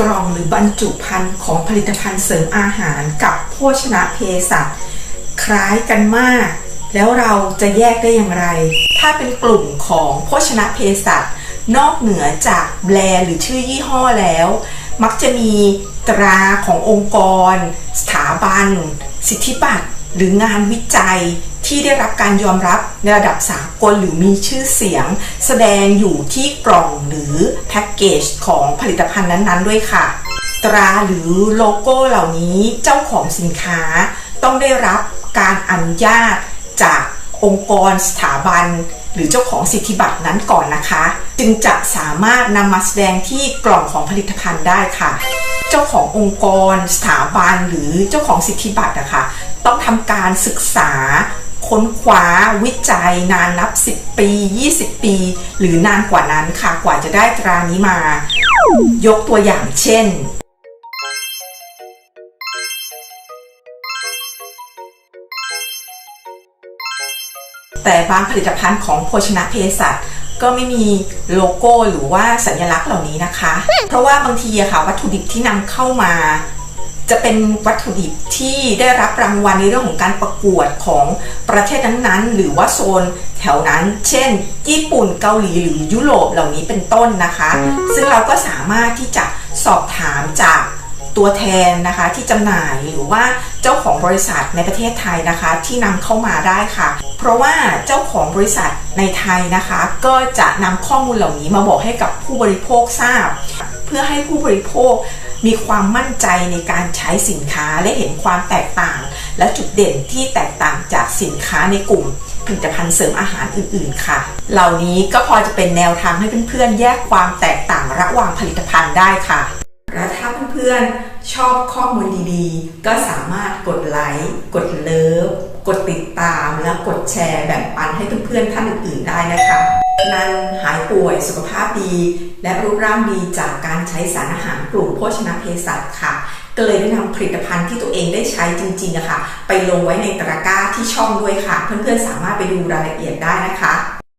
กล่องหรือบรรจุภัณฑ์ของผลิตภัณฑ์เสริมอาหารกับโภชนะเภสัชคล้ายกันมาก แล้วเราจะแยกได้อย่างไร ถ้าเป็นกลุ่มของโภชนะเภสัชนอกเหนือจากแบรนด์หรือชื่อยี่ห้อแล้ว มักจะมีตราขององค์กร สถาบัน สิทธิบัตร หรืองานวิจัยที่ได้รับการยอมรับในระดับสากลหรือมีชื่อเสียง แสดงอยู่ที่กล่องหรือแพ็กเกจของผลิตภัณฑ์นั้นๆ ด้วยค่ะ ตราหรือโลโก้เหล่านี้เจ้าของสินค้าต้องได้รับการอนุญาตจากองค์กรสถาบัน หรือเจ้าของสิทธิบัตรนั้นก่อนนะคะ จึงจะสามารถนำมาแสดงที่กล่องของผลิตภัณฑ์ได้ค่ะ เจ้าขององค์กร สถาบันหรือเจ้าของสิทธิบัตรนะคะ ต้องทำการศึกษา ค้นคว้าวิจัยนานนับ 10 ปี 20 ปี หรือนานกว่านั้นค่ะกว่าจะได้ตรานี้มา ยกตัวอย่างเช่นแต่บางผลิตภัณฑ์ของโภชนะเภสัชก็ไม่มีโลโก้หรือว่าสัญลักษณ์เหล่านี้นะคะ เพราะว่าบางทีอะค่ะวัตถุดิบที่นำเข้ามา จะเป็นวัตถุดิบที่ได้รับรางวัลในเรื่องของการประกวดของประเทศนั้นๆ หรือว่าโซนแถวนั้น เช่น ญี่ปุ่นเกาหลีหรือยุโรปเหล่านี้เป็นต้นนะคะ ซึ่งเราก็สามารถที่จะสอบถามจากตัวแทนนะคะที่จำหน่ายหรือว่าเจ้าของบริษัทในประเทศไทยนะคะที่นำเข้ามาได้ค่ะ เพราะว่าเจ้าของบริษัทในไทยนะคะ ก็จะนำข้อมูลเหล่านี้มาบอกให้กับผู้บริโภคทราบ เพื่อให้ผู้บริโภคมีความมั่นใจในการใช้สินค้าและเห็นความแตกต่าง และจุดเด่นที่แตกต่างจากสินค้าในกลุ่มผลิตภัณฑ์เสริมอาหารอื่นๆ ค่ะ เหล่านี้ก็พอจะเป็นแนวทางให้เพื่อนๆ แยกความแตกต่างระหว่างผลิตภัณฑ์ได้ค่ะ และถ้าเพื่อนๆ ชอบข้อมูลดีๆ ก็สามารถกดไลค์ กดเลิฟ กดติดตาม และกดแชร์แบ่งปันให้เพื่อนๆ ท่านอื่นๆ ได้นะคะ นั้นหายป่วยสุขภาพดี และรูปร่างดีจากการใช้สารอาหารกลุ่มโภชนาเภสัชค่ะ ก็เลยได้นำผลิตภัณฑ์ที่ตัวเองได้ใช้จริงๆอะค่ะ ไปลงไว้ในตะกร้าที่ช่องด้วยค่ะ เพื่อนๆสามารถไปดูรายละเอียดได้นะคะ